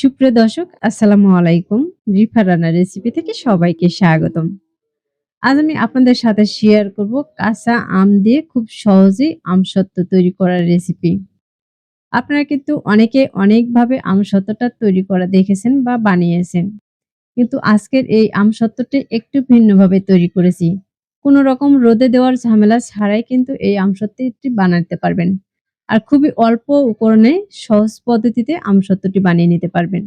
সুপ্রিয় দর্শক, আসসালামু আলাইকুম। রিফা রান্নার রেসিপি থেকে সবাইকে স্বাগতম। আজ আমি আপনাদের সাথে শেয়ার করব কাঁচা আম দিয়ে খুব সহজেই আমসত্ত্ব তৈরি করার রেসিপি আপনারা কিন্তু অনেকে অনেকভাবে আমসত্ত্বটা তৈরি করা দেখেছেন বা বানিয়েছেন। কিন্তু আজকের এই আমসত্ত্বটি একটু ভিন্নভাবে তৈরি করেছি। কোনো রকম রোদে দেওয়ার ঝামেলা ছাড়াই কিন্তু এই আমসত্ত্বটি বানাতে পারবেন। আর খুবই অল্প উপকরণে সহজ পদ্ধতিতে আমসত্ত্বটি বানিয়ে নিতে পারবেন।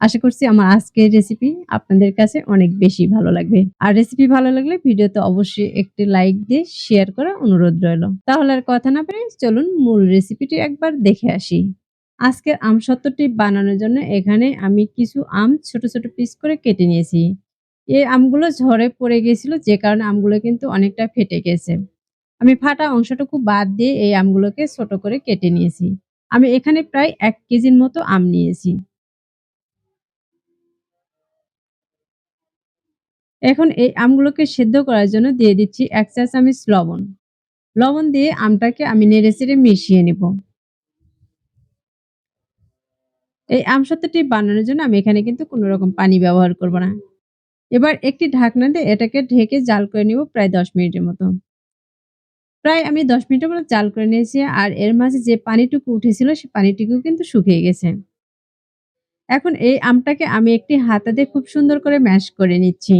আশা করছি আমার আজকের রেসিপি আপনাদের কাছে অনেক বেশি ভালো লাগবে। আর রেসিপি ভালো লাগলে ভিডিওতে অবশ্যই একটি লাইক দিয়ে শেয়ার করা অনুরোধ রইল। তাহলে আর কথা না পেরে চলুন মূল রেসিপিটি একবার দেখে আসি। আজকের আমসত্ত্বটি বানানোর জন্য এখানে আমি কিছু আম ছোট ছোট পিস করে কেটে নিয়েছি। এই আমগুলো ঝড়ে পড়ে গেছিল, যে কারণে আমগুলো কিন্তু অনেকটা ফেটে গেছে। আমি ফাটা অংশটুকু বাদ দিয়ে এই আমগুলোকে ছোট করে কেটে নিয়েছি। আমি এখানে প্রায় এক কেজির মতো আম নিয়েছি। এখন এই আমগুলোকে সেদ্ধ করার জন্য দিয়ে দিচ্ছি এক চা চামচ লবণ। লবণ দিয়ে আমটাকে আমি নেড়ে চেড়ে মিশিয়ে নেব। এই আমসত্ত্বটি বানানোর জন্য আমি এখানে কিন্তু কোনো রকম পানি ব্যবহার করব না। এবার একটি ঢাকনা দিয়ে এটাকে ঢেকে জাল করে নিব প্রায় দশ মিনিটের মতো। প্রায় আমি ১০ মিনিটের মতো জাল করে নিয়েছি আর এর মাঝে যে পানিটুকু উঠেছিল সে পানিটুকু কিন্তু শুকিয়ে গেছে। এখন এই আমটাকে আমি একটি হাতা দিয়ে খুব সুন্দর করে ম্যাশ করে নিচ্ছি।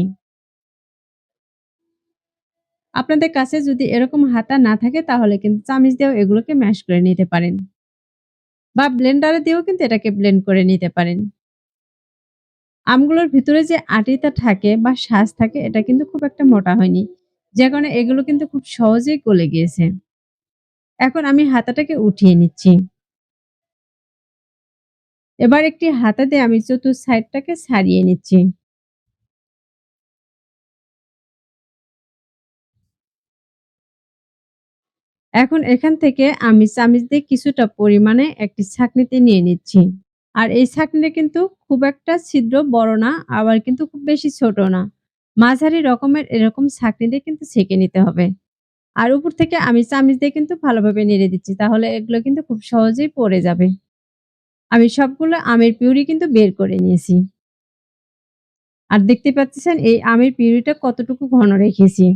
আপনাদের কাছে যদি এরকম হাতা না থাকে তাহলে কিন্তু চামিচ দিয়েও এগুলোকে ম্যাশ করে নিতে পারেন। বা ব্লেন্ডারে দিয়েও কিন্তু এটাকে ব্লেন্ড করে নিতে পারেন। আমগুলোর ভিতরে যে আটিটা থাকে বা শাঁস থাকে, এটা কিন্তু খুব একটা মোটা হয়নি। যে কারণে এগুলো কিন্তু খুব সহজেই গলে গিয়েছে। এখন আমি হাতাটাকে উঠিয়ে নিচ্ছি। এবার একটি হাতা দিয়ে আমি চতুর সাইডটাকে ছাড়িয়ে নিচ্ছি। এখন এখান থেকে আমি চামিচ দিয়ে কিছুটা পরিমাণে একটি ছাঁকনিতে নিয়ে নিচ্ছি। আর এই ছাঁকনিটা কিন্তু খুব একটা ছিদ্র বড় না, আবার কিন্তু খুব বেশি ছোট না। মাঝারি রকমের এরকম ছাঁকনি দিয়ে কিন্তু ছেঁকে নিতে হবে। আর উপর থেকে আমি চামিচ দিয়ে কিন্তু ভালোভাবে নেড়ে দিচ্ছি। তাহলে এগুলো কিন্তু খুব সহজেই পড়ে যাবে। আমি সবগুলো আমের পিউরি কিন্তু বের করে নিয়েছি। আর দেখতে পাচ্ছেন এই আমের পিউরিটা কতটুকু ঘন রেখেছি।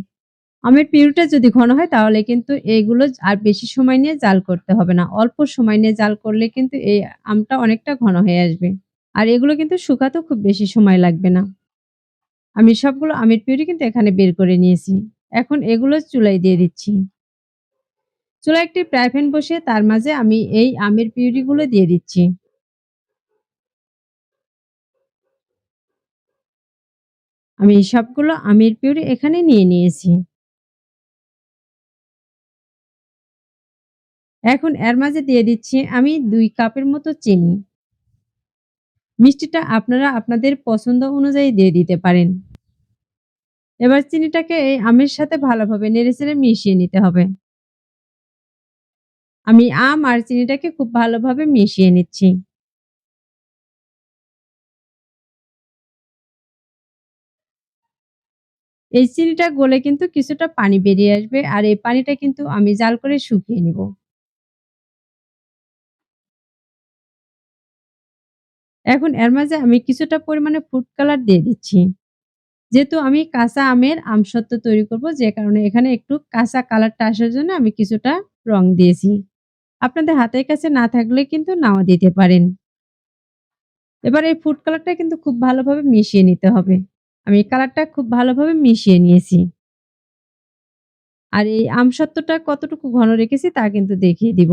আমের পিউরিটা যদি ঘন হয় তাহলে কিন্তু এগুলো আর বেশি সময় নিয়ে জাল করতে হবে না। অল্প সময় নিয়ে জাল করলে কিন্তু এই আমটা অনেকটা ঘন হয়ে আসবে। আর এগুলো কিন্তু শুকাতেও খুব বেশি সময় লাগবে না। আমি সবগুলো আমের পিউরি কিন্তু এখানে বের করে নিয়েছি। এখন এগুলো চুলায় দিয়ে দিচ্ছি। চুলায় একটি ফ্রাই বসে তার মাঝে আমি এই আমের পিউরিগুলো দিয়ে দিচ্ছি। আমি সবগুলো আমের পিউরি এখানে নিয়ে নিয়েছি। এখন এর মাঝে দিয়ে দিচ্ছি আমি দুই কাপের মতো চিনি। মিষ্টিটা আপনারা আপনাদের পছন্দ অনুযায়ী দিয়ে দিতে পারেন। এবার চিনিটাকে এই আমের সাথে ভালোভাবে নেড়েচেড়ে মিশিয়ে নিতে হবে। আমি আম আর চিনিটাকে খুব ভালোভাবে মিশিয়ে নিচ্ছি। এই চিনিটা গলে কিন্তু কিছুটা পানি বেরিয়ে আসবে আর এই পানিটা কিন্তু আমি জাল করে শুকিয়ে নিব। এখন এর মাঝে আমি কিছুটা পরিমাণে ফুড কালার দিয়ে দিচ্ছি। যেহেতু আমি কাঁচা আমের আমসত্ত্ব তৈরি করব, যে কারণে এখানে একটু কাঁচা কালারটা আসার জন্য আমি কিছুটা রং দিয়েছি। আপনাদের হাতের কাছে না থাকলে কিন্তু নাও দিতে পারেন। এবার এই ফুড কালারটা কিন্তু খুব ভালোভাবে মিশিয়ে নিতে হবে। আমি কালারটা খুব ভালোভাবে মিশিয়ে নিয়েছি। আর এই আমসত্ত্বটা কতটুকু ঘন রেখেছি তা কিন্তু দেখিয়ে দিব।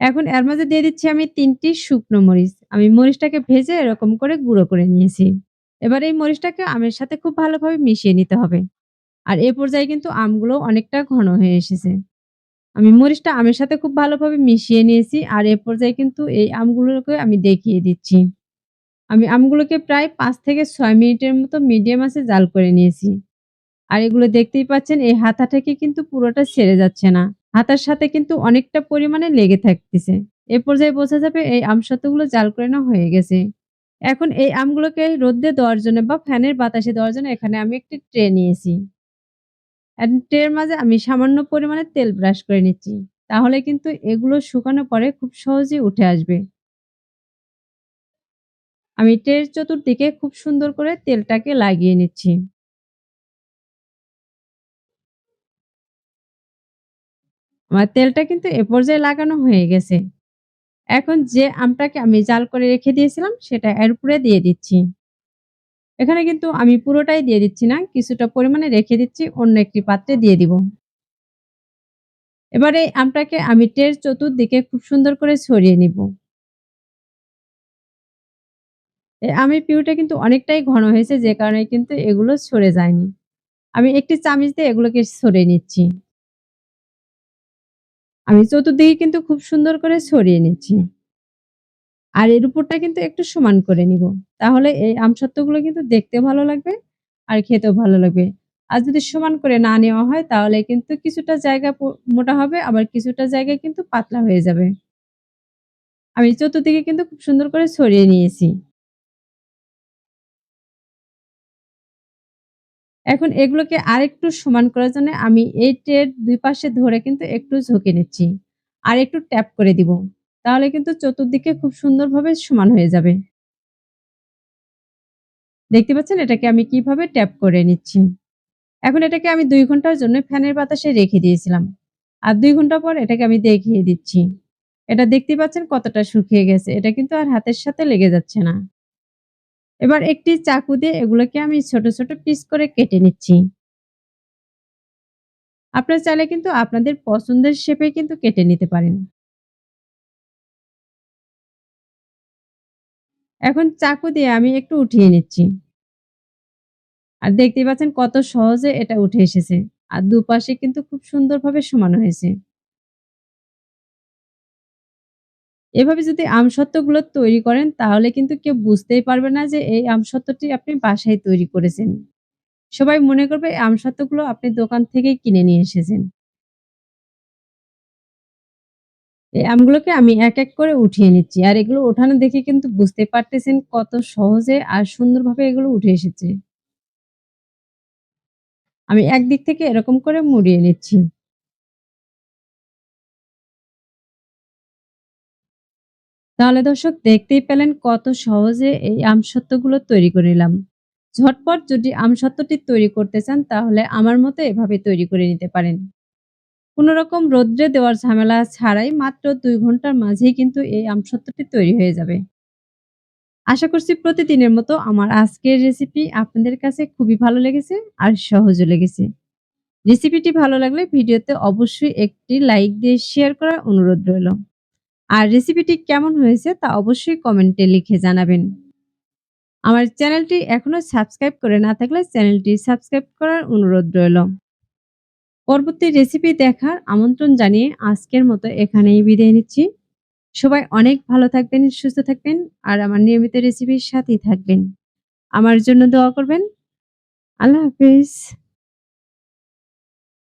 এখন এর মাঝে দিয়ে দিচ্ছি আমি তিনটি শুকনো মরিচ। আমি মরিচটাকে ভেজে এরকম করে গুঁড়ো করে নিয়েছি। এবার এই মরিচটাকে আমের সাথে খুব ভালোভাবে মিশিয়ে নিতে হবে। আর এ পর্যায়ে কিন্তু আমগুলো অনেকটা ঘন হয়ে এসেছে। আমি মরিচটা আমের সাথে খুব ভালোভাবে মিশিয়ে নিয়েছি আর এ পর্যায়ে কিন্তু এই আমগুলোকে আমি দেখিয়ে দিচ্ছি। আমি আমগুলোকে প্রায় পাঁচ থেকে ছয় মিনিটের মতো মিডিয়াম আঁচে জাল করে নিয়েছি। আর এগুলো দেখতেই পাচ্ছেন, এই হাতা থেকে কিন্তু পুরোটা ছেড়ে যাচ্ছে না। হাতার সাথে কিন্তু অনেকটা পরিমাণে লেগে থাকতেছে। এ পর্যায়ে বোঝা যাবে এই আমসত্ত্বগুলো জাল করে নেওয়া হয়ে গেছে। এখন এই আমগুলোকে রোদ্রে দেওয়ার জন্য বা ফ্যানের বাতাসে দেওয়ার জন্য এখানে আমি একটি ট্রে নিয়েছি। ট্রের মাঝে আমি সামান্য পরিমাণে তেল ব্রাশ করে নিচ্ছি। তাহলে কিন্তু এগুলো শুকানো পরে খুব সহজেই উঠে আসবে। আমি ট্রের চতুর্দিকে খুব সুন্দর করে তেলটাকে লাগিয়ে নিচ্ছি। আমার তেলটা কিন্তু এ পর্যায়ে লাগানো হয়ে গেছে। এখন যে আমটাকে আমি জাল করে রেখে দিয়েছিলাম সেটা এর উপরে দিয়ে দিচ্ছি। এখানে কিন্তু আমি পুরোটাই দিয়ে দিচ্ছি না, কিছুটা পরিমাণে রেখে দিচ্ছি অন্য একটি পাত্রে দিয়ে দিব। এবারে আমটাকে আমি টের চতুর্দিকে খুব সুন্দর করে ছড়িয়ে নিব। এই আমের পিউরিটা কিন্তু অনেকটাই ঘন হয়েছে যে কারণে কিন্তু এগুলো সরে যায়নি। আমি একটি চামিচ দিয়ে এগুলোকে ছড়িয়ে নিচ্ছি। আমি চতুর্দিকে কিন্তু খুব সুন্দর করে ছড়িয়ে নিচ্ছি। আর এর উপরটা কিন্তু একটু সমান করে নিব। তাহলে এই আমসত্ত্বগুলো কিন্তু দেখতে ভালো লাগবে আর খেতেও ভালো লাগবে। আর যদি সমান করে না নেওয়া হয়, তাহলে কিন্তু কিছুটা জায়গা মোটা হবে, আবার কিছুটা জায়গায় কিন্তু পাতলা হয়ে যাবে। আমি চতুর্দিকে কিন্তু খুব সুন্দর করে ছড়িয়ে নিয়েছি। এখন এগুলোকে আরেকটু সমান করার জন্য আমি এই ট্রের ২ পাশে ধরে কিন্তু একটু ঝুঁকে নিচ্ছি। আর একটু ট্যাপ করে দিব। তাহলে কিন্তু চতুর্দিকে খুব সুন্দরভাবে সমান হয়ে যাবে। দেখতে পাচ্ছেন এটাকে আমি কীভাবে ট্যাপ করে নিচ্ছি। এখন এটাকে আমি দুই ঘণ্টার জন্য ফ্যানের বাতাসে রেখে দিয়েছিলাম। আর দুই ঘণ্টা পর এটাকে আমি দেখিয়ে দিচ্ছি। এটা দেখতে পাচ্ছেন কতটা শুকিয়ে গেছে। এটা কিন্তু আর হাতের সাথে লেগে যাচ্ছে না। এবার একটি চাকু দিয়ে এগুলোকে আমি ছোট, ছোট পিস করে কেটে নিচ্ছি। আপনারা চাইলে কিন্তু আপনাদের পছন্দের শেপে কিন্তু কেটে নিতে পারেন। এখন চাকু দিয়ে আমি একটু উঠিয়ে নিচ্ছি। আর দেখতেই পাচ্ছেন কত সহজে এটা উঠে এসেছে। আর দুপাশে কিন্তু খুব সুন্দরভাবে সমান হয়েছে। এভাবে যদি আমসত্ত্বগুলো তৈরি করেন তাহলে কিন্তু কেউ বুঝতেই পারবে না যে এই আমসত্ত্বটি আপনি বাসায় তৈরি করেছেন। সবাই মনে করবে এই আমসত্ত্বগুলো আপনি দোকান থেকেই কিনে নিয়ে এসেছেন। এই আমগুলোকে আমি এক, এক করে উঠিয়ে নিচ্ছি। আর এগুলো ওঠানো দেখে কিন্তু বুঝতে পারতেছেন কত সহজে আর সুন্দরভাবে এগুলো উঠে এসেছে। আমি একদিক থেকে এরকম করে মুড়িয়ে নিচ্ছি। তাহলে দর্শক দেখতেই পেলেন কত সহজে এই আমসত্ত্বগুলো তৈরি করে নিলাম। ঝটপট যদি আমসত্ত্বটি তৈরি করতে চান, তাহলে আমার মতো এভাবে তৈরি করে নিতে পারেন। কোনো রকম রৌদ্রে দেওয়ার ঝামেলা ছাড়াই মাত্র দুই ঘণ্টার মাঝেই কিন্তু এই আমসত্ত্বটি তৈরি হয়ে যাবে। আশা করছি প্রতিদিনের মতো আমার আজকের রেসিপি আপনাদের কাছে খুবই ভালো লেগেছে আর সহজও লেগেছে। রেসিপিটি ভালো লাগলে ভিডিওতে অবশ্যই একটি লাইক দিয়ে শেয়ার করার অনুরোধ রইল। আর রেসিপিটি কেমন হয়েছে তা অবশ্যই কমেন্টে লিখে জানাবেন। আমার চ্যানেলটি এখনও সাবস্ক্রাইব করে না থাকলে চ্যানেলটি সাবস্ক্রাইব করার অনুরোধ রইল। পরবর্তী রেসিপি দেখার আমন্ত্রণ জানিয়ে আজকের মতো এখানেই বিদায় নিচ্ছি। সবাই অনেক ভালো থাকবেন, সুস্থ থাকবেন আর আমার নিয়মিত রেসিপির সাথেই থাকবেন। আমার জন্য দোয়া করবেন। আল্লাহ হাফেজ।